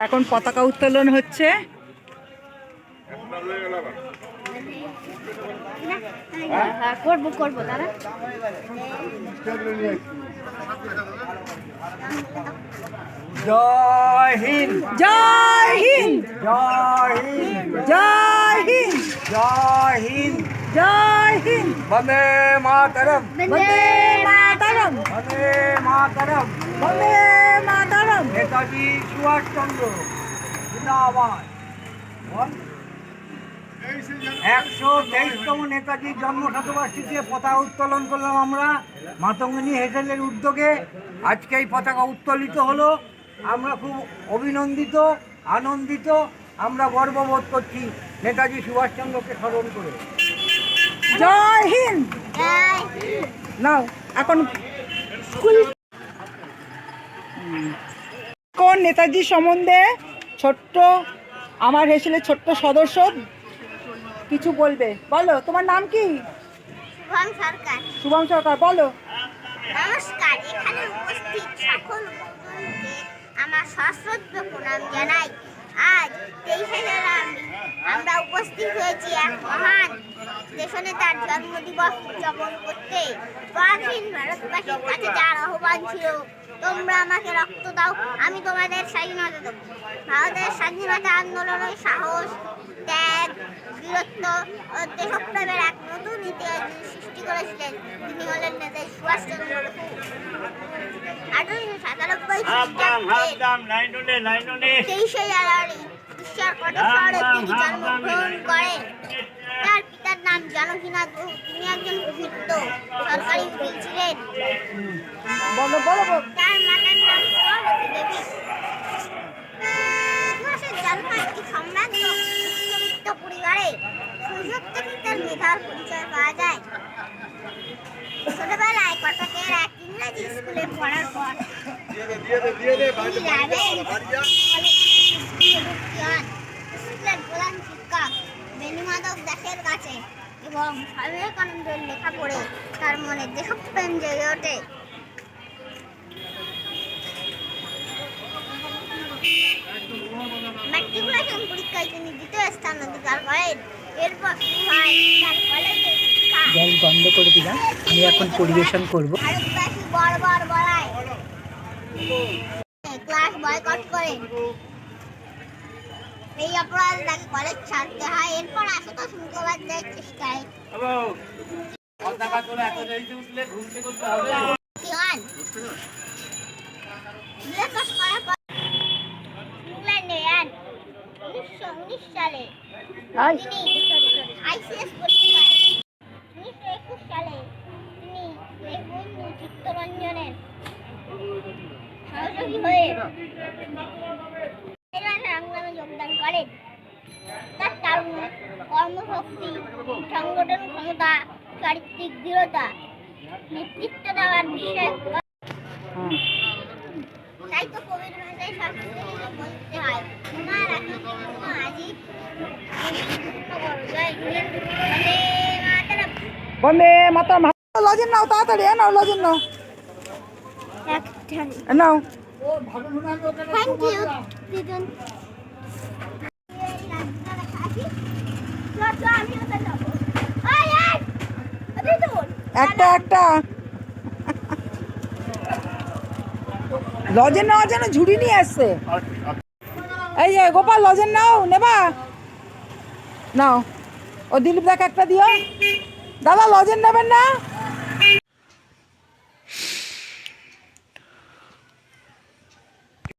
এখন পতাকা উত্তোলন হচ্ছে। করব করব দাদা জয় হিন্দ। জয় হিন্দ। জয় হিন্দ। জয় হিন্দ। জয় হিন্দ। জয় হিন্দ। বন্দে মাতরম। বন্দে মাতরম। বন্দে মাতরম। বন্দে মাতরম। নেতাজি সুভাষচন্দ্র জিন্দাবাদ। বল। একশো তেইশতম নেতাজির জন্ম শতবার্ষিকীতে পতাকা উত্তোলন করলাম আমরা। মাতঙ্গিনী হেসেলের উদ্যোগে। আজকে এই পতাকা উত্তোলিত হলো। আমরা খুব অভিনন্দিত আনন্দিত। আমরা গর্ববোধ করছি নেতাজি সুভাষচন্দ্রকে স্মরণ করে। জয় হিন্দ! নাও এখন কোন নেতাজি সম্বন্ধে ছোট্ট আমার হেসেলের ছোট্ট সদস্য কিছু বলবে? বলো তোমার নাম কি? শুভম সরকার। শুভম সরকার বলো। নমস্কার এখানে উপস্থিত সকল আমার সশ্রদ্ধ প্রণাম জানাই। আজ তেইশে জানুয়ারি আমরা উপস্থিত হয়েছি এক মহান দেশনেতার জন্মদিবস উদযাপন করতে স্বাধীন ভারতবাসীর কাছে যার আহ্বান ছিল। তোমরা আমাকে রক্ত দাও আমি তোমাদের স্বাধীনতা দেবো। ভারতের স্বাধীনতা আন্দোলনের সাহস ত্যাগ বীরত্ব ও দেশপ্রেমের এক নতুন ইতিহাস সৃষ্টি করেছিলেন। তিনি হলেন নেতাজি সুভাষচন্দ্র বসু আঠারোশো সাতানব্বই তেইশে জানুয়ারি বিশ্বের কটক শহরে তিনি জন্মগ্রহণ করেন? তার নাম তিনি একজন প্রসিদ্ধ সরকারি উকিল ছিলেন। তার মাতার নাম সভাপতি দেবী। জন্ম একটি উচ্চবিত্ত পরিবারে শৈশব থেকেই তার মেধার পরিচয় পাওয়া যায়। ছোটবেলায় কটকের এক ইংরেজি স্কুলে পড়ার পর স্কুলের প্রধান শিক্ষক বেণুমাধব দাসের কাছে এবং স্বামী বিবেকানন্দের লেখা পড়ে তার মনে দেশপ্রেম জেগে ওঠে। ম্যাট্রিকুলেশন পরীক্ষায় তিনি দ্বিতীয় স্থান অধিকার করেন। এরপর শুরু হয় তার কলেজে জল বন্ধ করে দিলাম। আমি এখন পরিবেশন করব। ভারতবাসী বারবার বলায়। ক্লাস বয়কট করেন। এই অপরাধে তাকে কলেজ ছাড়তে হয়। এরপর আশুতোষ মুখোপাধ্যায়ের চেষ্টায়। উনিশ সালে আইসিএস পরীক্ষায়। উনিশশো একুশ সালে তিনি বন্ধু চিত্তরঞ্জনের সহযোগী হয়ে করেন তার তারুণ্য কর্মশক্তি সংগঠন ক্ষমতা চারিত্রিক দৃঢ়তা নেতৃত্ব দেওয়ার বিষয়ে। তাই তো কবির ভাষায় সবসময় বলতে হয়। তোমার আগে কোনো আজি। বন্দে মাতাম লজেন নাও তাড়াতাড়ি নাও লজেন নাও। থ্যাংক ইউ একটা একটা। লজেন নেওয়ার জন্য ঝুড়ি নিয়ে আসছে। এই যে, গোপাল, লজেন নাও, নেবা? নাও। ও দিলীপ দেখ একটা দিও। দাদা, লজেন নেবেন না?